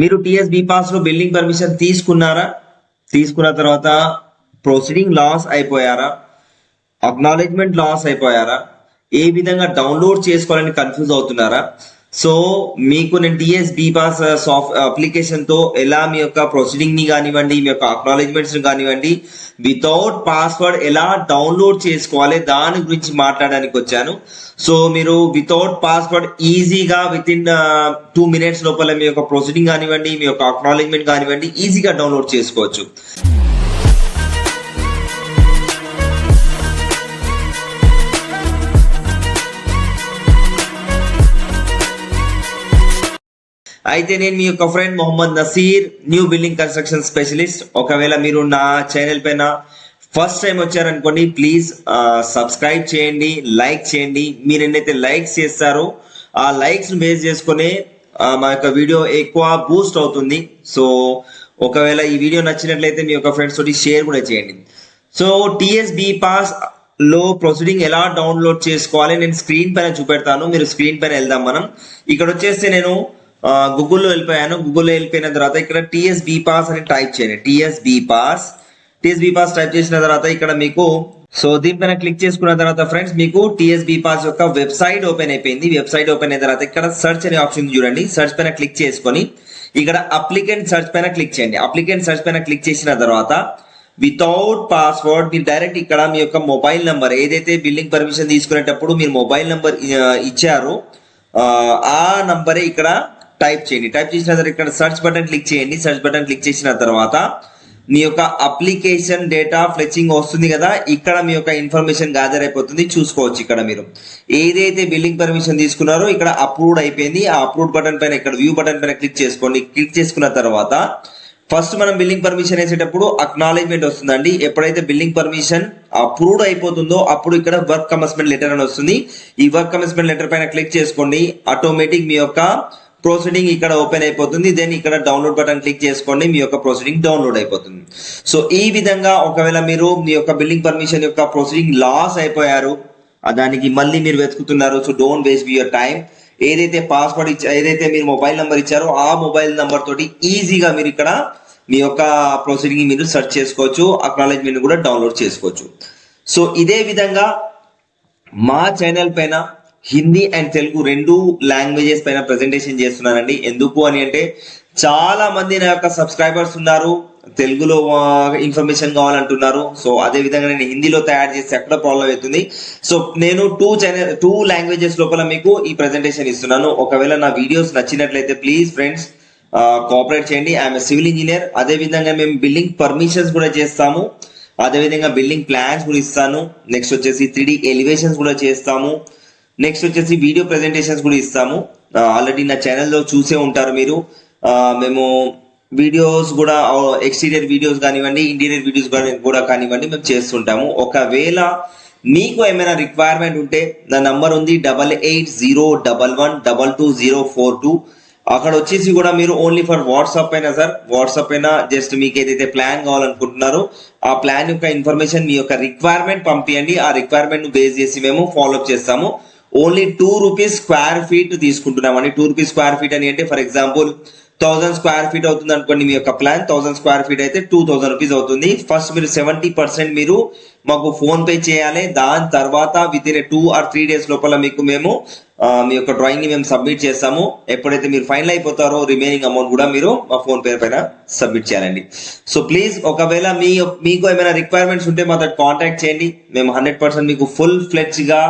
మీరు TS పాస్లో building permission తీసుకున్నారా? తీసుకున్న తర్వాత ప్రొసీడింగ్ లాస్ అయిపోయారా? అక్నాలెడ్జ్మెంట్ లాస్ అయిపోయారా? ఏ విధంగా డౌన్లోడ్ చేసుకోవాలని కన్ఫ్యూజ్ అవుతున్నారా? సో మీకు నేను టిఎస్ బీపాస్ సాఫ్ట్ అప్లికేషన్తో ఎలా మీ యొక్క ప్రొసీడింగ్ని కానివ్వండి మీ యొక్క అక్నాలెడ్జ్మెంట్స్ కానివ్వండి వితౌట్ పాస్వర్డ్ ఎలా డౌన్లోడ్ చేసుకోవాలి దాని గురించి మాట్లాడడానికి వచ్చాను. సో మీరు వితౌట్ పాస్వర్డ్ ఈజీగా విత్ ఇన్ టూ మినిట్స్ లోపల మీ యొక్క ప్రొసీడింగ్ కానివ్వండి మీ యొక్క అక్నాలెడ్జ్మెంట్ కానివ్వండి ఈజీగా డౌన్లోడ్ చేసుకోవచ్చు. అయితే నేను మీ యొక్క friend Mohammed Naseer new building construction specialist ఒకవేళ మీరు నా ఛానల్ పైన ఫస్ట్ టైం వచ్చారనుకోండి ప్లీజ్ సబ్స్క్రైబ్ చేయండి లైక్ చేయండి. మీరు ఎన్నైతే లైక్స్ చేస్తారో ఆ లైక్స్ బేస్ చేసుకునే మా యొక్క వీడియో ఎక్కువ బూస్ట్ అవుతుంది. సో ఒకవేళ ఈ వీడియో నచ్చినట్లయితే మీ యొక్క ఫ్రెండ్స్ తోటి షేర్ కూడా చేయండి. సో టిఎస్బి పాస్లో ప్రొసీడింగ్ ఎలా డౌన్లోడ్ చేసుకోవాలి? నేను స్క్రీన్ పైన చూపెడతాను. మీరు స్క్రీన్ పైన వెళ్దాం మనం. ఇక్కడ వచ్చేస్తే నేను గూగుల్లో వెళ్ళిపోయాను. గూగుల్లో వెళ్ళిపోయిన తర్వాత ఇక్కడ టిఎస్ పాస్ అని టైప్ చేయండి. TS pass TS pass type చేసిన తర్వాత ఇక్కడ మీకు సో దీనిపైన క్లిక్ చేసుకున్న తర్వాత ఫ్రెండ్స్ మీకు టిఎస్ పాస్ యొక్క వెబ్సైట్ ఓపెన్ అయిపోయింది. వెబ్సైట్ ఓపెన్ అయిన తర్వాత ఇక్కడ సెర్చ్ అనే ఆప్షన్ చూడండి. సెర్చ్ పైన క్లిక్ చేసుకొని ఇక్కడ అప్లికెంట్ సెర్చ్ పైన క్లిక్ చేయండి. అప్లికెంట్ సెర్చ్ పైన క్లిక్ చేసిన తర్వాత వితౌట్ పాస్వర్డ్ మీరు డైరెక్ట్ ఇక్కడ మీ యొక్క మొబైల్ నంబర్ ఏదైతే బిల్డింగ్ పర్మిషన్ తీసుకునేటప్పుడు మీరు మొబైల్ నంబర్ ఇచ్చారో ఆ, ఆ నంబరే ఇక్కడ టైప్ చేయండి. టైప్ చేసిన తర్వాత ఇక్కడ సర్చ్ బటన్ క్లిక్ చేయండి. సర్చ్ బటన్ క్లిక్ చేసిన తర్వాత మీ యొక్క అప్లికేషన్ డేటా ఫ్లెచింగ్ వస్తుంది కదా ఇక్కడ మీ యొక్క ఇన్ఫర్మేషన్ గ్యాదర్ అయిపోతుంది. చూసుకోవచ్చు ఇక్కడ మీరు. ఏదైతే బిల్డింగ్ పర్మిషన్ తీసుకున్నారో ఇక్కడ అప్రూవ్డ్ అయిపోయింది. ఆ అప్రూవ్డ్ బటన్ పైన ఇక్కడ వ్యూ బటన్ పైన క్లిక్ చేసుకోండి క్లిక్ చేసుకున్న తర్వాత ఫస్ట్ మనం బిల్డింగ్ పర్మిషన్ వేసేటప్పుడు అక్నాలెడ్జ్మెంట్ వస్తుందండి. ఎప్పుడైతే బిల్డింగ్ పర్మిషన్ అప్రూవ్డ్ అయిపోతుందో అప్పుడు ఇక్కడ వర్క్ కమర్స్మెంట్ లెటర్ అని వస్తుంది. ఈ వర్క్ కమర్స్మెంట్ లెటర్ పైన క్లిక్ చేసుకోండి. ఆటోమేటిక్ మీ యొక్క ప్రొసీడింగ్ ఇక్కడ ఓపెన్ అయిపోతుంది. దెన్ ఇక్కడ డౌన్లోడ్ బటన్ క్లిక్ చేసుకోండి. మీ యొక్క ప్రొసీడింగ్ డౌన్లోడ్ అయిపోతుంది. సో ఈ విధంగా ఒకవేళ మీరు మీ యొక్క బిల్డింగ్ పర్మిషన్ యొక్క ప్రొసీడింగ్ లాస్ అయిపోయారు దానికి మళ్ళీ మీరు వెతుకుతున్నారు. So don't waste your time ఏదైతే పాస్వర్డ్ ఇచ్చా ఏదైతే మీరు మొబైల్ నెంబర్ ఇచ్చారో ఆ మొబైల్ నెంబర్ తోటి ఈజీగా మీరు ఇక్కడ మీ యొక్క ప్రొసీడింగ్ మీరు సెర్చ్ చేసుకోవచ్చు. అక్నాలజ్మెంట్ కూడా డౌన్లోడ్ చేసుకోవచ్చు. సో ఇదే విధంగా మా ఛానల్ పైన హిందీ అండ్ తెలుగు రెండు లాంగ్వేజెస్ పైన ప్రెజెంటేషన్ చేస్తున్నానండి ఎందుకు అని అంటే చాలా మంది నా యొక్క సబ్స్క్రైబర్స్ ఉన్నారు తెలుగులో ఇన్ఫర్మేషన్ కావాలంటున్నారు. సో అదే విధంగా నేను హిందీలో తయారు చేస్తే ఎక్కడ ప్రాబ్లం అవుతుంది? సో నేను టూ ఛానల్ టూ లాంగ్వేజెస్ లోపల మీకు ఈ ప్రెజెంటేషన్ ఇస్తున్నాను. ఒకవేళ నా వీడియోస్ నచ్చినట్లయితే ప్లీజ్ ఫ్రెండ్స్ కోఆపరేట్ చేయండి. ఐఎమ్ సివిల్ ఇంజనీర్ అదే విధంగా మేము బిల్డింగ్ పర్మిషన్స్ కూడా చేస్తాము. అదేవిధంగా బిల్డింగ్ ప్లాన్స్ కూడా ఇస్తాను. నెక్స్ట్ వచ్చేసి త్రీ ఎలివేషన్స్ కూడా చేస్తాము. నెక్స్ట్ వచ్చేసి వీడియో ప్రెజెంటేషన్స్ కూడా ఇస్తాము. ఆల్రెడీ నా ఛానల్లో చూసే ఉంటారు మీరు. మేము వీడియోస్ కూడా ఎక్స్టీరియర్ వీడియోస్ కానివ్వండి ఇంటీరియర్ వీడియోస్ కూడా కానివ్వండి మేము చేస్తుంటాము. ఒకవేళ మీకు ఏమైనా రిక్వైర్మెంట్ ఉంటే నా నంబర్ ఉంది double eight zero double one double two zero four two అక్కడ వచ్చేసి కూడా మీరు ఓన్లీ ఫర్ వాట్సాప్ అయినా సార్ వాట్సాప్ అయినా జస్ట్ మీకు ఏదైతే ప్లాన్ కావాలనుకుంటున్నారో ఆ ప్లాన్ యొక్క ఇన్ఫర్మేషన్ మీ యొక్క రిక్వైర్మెంట్ పంపించండి ఆ రిక్వైర్మెంట్ను బేస్ చేసి మేము ఫాలో చేస్తాము. Only two rupees square feet తీసుకుంటున్నామండి. Two rupees square feet అని అంటే for example thousand square feet అవుతుంది అనుకోండి మీ యొక్క ప్లాన్. థౌసండ్ స్క్వేర్ ఫీట్ అయితే టూ థౌసండ్ రూపీస్ అవుతుంది. ఫస్ట్ మీరు సెవెంటీ పర్సెంట్ మీరు మాకు ఫోన్ పే చేయాలి. దాని తర్వాత within two or three days లోపల మీకు మేము మీ యొక్క డ్రాయింగ్ని మేము సబ్మిట్ చేస్తాము. ఎప్పుడైతే మీరు ఫైనల్ అయిపోతారో రిమైనింగ్ అమౌంట్ కూడా మీరు మా ఫోన్ పే పైన సబ్మిట్ చేయాలండి. సో ప్లీజ్ ఒకవేళ మీ మీకు ఏమైనా రిక్వైర్మెంట్స్ ఉంటే మాతో కాంటాక్ట్ చేయండి. మేము హండ్రెడ్ పర్సెంట్ మీకు ఫుల్ ఫ్లెడ్జ్గా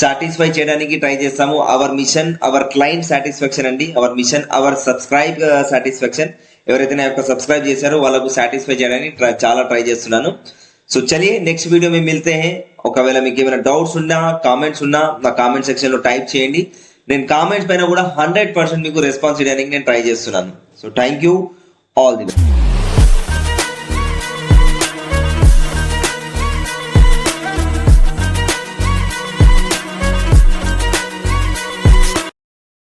సాటిస్ఫై చేయడానికి ట్రై చేస్తాము. Our mission our client satisfaction అండి. Our mission our subscribe satisfaction ఎవరైతే నా యొక్క సబ్స్క్రైబ్ చేశారో వాళ్ళకు సాటిస్ఫై చేయడానికి చాలా ట్రై చేస్తున్నాను. సో చలి నెక్స్ట్ వీడియో మేము మిల్తే ఒకవేళ మీకు ఏమైనా డౌట్స్ ఉన్నా కామెంట్స్ ఉన్నా నా కామెంట్ సెక్షన్లో టైప్ చేయండి. నేను కామెంట్స్ పైన కూడా హండ్రెడ్ పర్సెంట్ మీకు రెస్పాన్స్ చేయడానికి నేను ట్రై చేస్తున్నాను. So thank you all the best